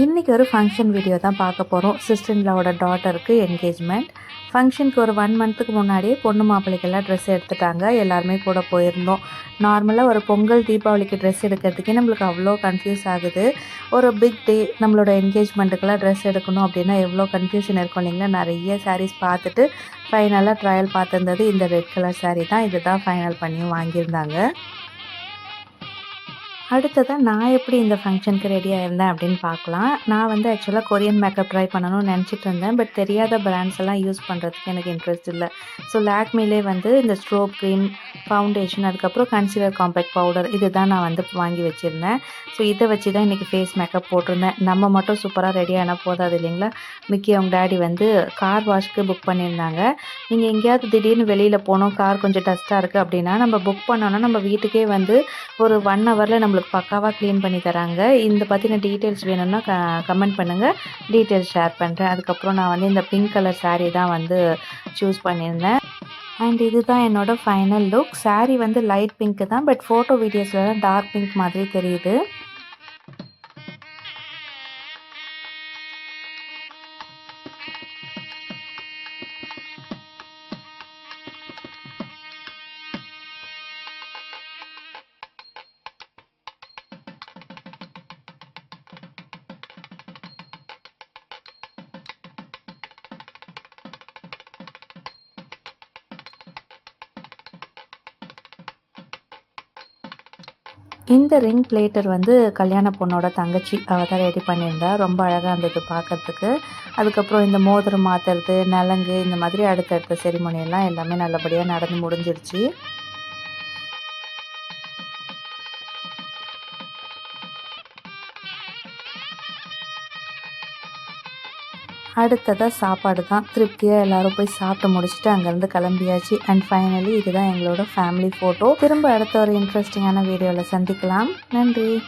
இன்றைக்கி ஒரு function video தான் பார்க்க போகிறோம் சிஸ்டர்லாவோட டாட்டருக்கு என்கேஜ்மெண்ட் ஃபங்க்ஷனுக்கு ஒரு ஒன் மந்த்துக்கு முன்னாடியே பொண்ணு மாப்பிள்ளைக்கெல்லாம் ட்ரெஸ் எடுத்துட்டாங்க. எல்லாருமே கூட போயிருந்தோம். நார்மலாக ஒரு பொங்கல் தீபாவளிக்கு ட்ரெஸ் எடுக்கிறதுக்கே நம்மளுக்கு அவ்வளோ கன்ஃபியூஸ் ஆகுது. ஒரு பிக் டே நம்மளோட என்கேஜ்மெண்ட்டுக்கெல்லாம் ட்ரெஸ் எடுக்கணும் அப்படின்னா எவ்வளோ கன்ஃபியூஷன் இருக்கும் இல்லைங்களா? நிறைய சாரீஸ் பார்த்துட்டு ஃபைனலாக ட்ரையல் பார்த்துருந்தது இந்த ரெட் கலர் சாரீ தான். இது தான் ஃபைனல் பண்ணி வாங்கியிருந்தாங்க. அடுத்ததாக நான் எப்படி இந்த ஃபங்க்ஷனுக்கு ரெடியாக இருந்தேன் அப்படின்னு பார்க்கலாம். நான் வந்து ஆக்சுவலாக கொரியன் மேக்கப் ட்ரை பண்ணணும்னு நினச்சிட்டு இருந்தேன். பட் தெரியாத பிராண்ட்ஸ் எல்லாம் யூஸ் பண்ணுறதுக்கு எனக்கு இன்ட்ரெஸ்ட் இல்லை. ஸோ லேக்மிலே வந்து இந்த ஸ்ட்ரோப் க்ரீம் ஃபவுண்டேஷன் அதுக்கப்புறம் கன்சிலர் காம்பேக்ட் பவுடர் இது தான் நான் வந்து வாங்கி வச்சுருந்தேன். ஸோ இதை வச்சு தான் இன்றைக்கி ஃபேஸ் மேக்கப் போட்டிருந்தேன். நம்ம மட்டும் சூப்பராக ரெடியான போதாது இல்லைங்களா? மிக்கி அவங்க டேடி வந்து கார் வாஷ்க்கு புக் பண்ணியிருந்தாங்க. நீங்கள் எங்கேயாவது திடீர்னு வெளியில் போனோம் கார் கொஞ்சம் டஸ்ட்டாக இருக்குது அப்படின்னா நம்ம புக் பண்ணோன்னா நம்ம வீட்டுக்கே வந்து ஒரு ஒன் ஹவரில் நம்மளுக்கு பக்காவாக க்ளீன் பண்ணி தராங்க. இந்த பற்றின டீட்டெயில்ஸ் வேணும்னா க கமெண்ட் பண்ணுங்கள் டீட்டெயில்ஸ் ஷேர் பண்ணுறேன் அதுக்கப்புறம் நான் வந்து இந்த பிங்க் கலர் சாரீ தான் வந்து சூஸ் பண்ணியிருந்தேன். அண்ட் இதுதான் என்னோட ஃபைனல் லுக் சாரீ வந்து லைட் பிங்க்கு தான் பட் ஃபோட்டோ வீடியோஸ்லலாம் டார்க் பிங்க் மாதிரி தெரியுது. இந்த ரிங் பிளேட்டர் வந்து கல்யாண பொண்ணோட தங்கச்சி அவள் தான் ரெடி பண்ணியிருந்தா ரொம்ப அழகாக இருந்தது பார்க்கறதுக்கு. அதுக்கப்புறம் இந்த மோதிரம் மாற்றுறது நலங்கு இந்த மாதிரி அடுத்தடுத்த செரிமொனியெல்லாம் எல்லாமே நல்லபடியாக நடந்து முடிஞ்சிருச்சு. அடுத்ததாக சாப்பாடு தான் திருப்தியாக எல்லாரும் போய் சாப்பிட்டு முடிச்சுட்டு அங்கேருந்து கிளம்பியாச்சு. அண்ட் ஃபைனலி இதுதான் எங்களோட ஃபேமிலி ஃபோட்டோ திரும்ப அடுத்த ஒரு இன்ட்ரெஸ்டிங்கான வீடியோவில் சந்திக்கலாம். நன்றி.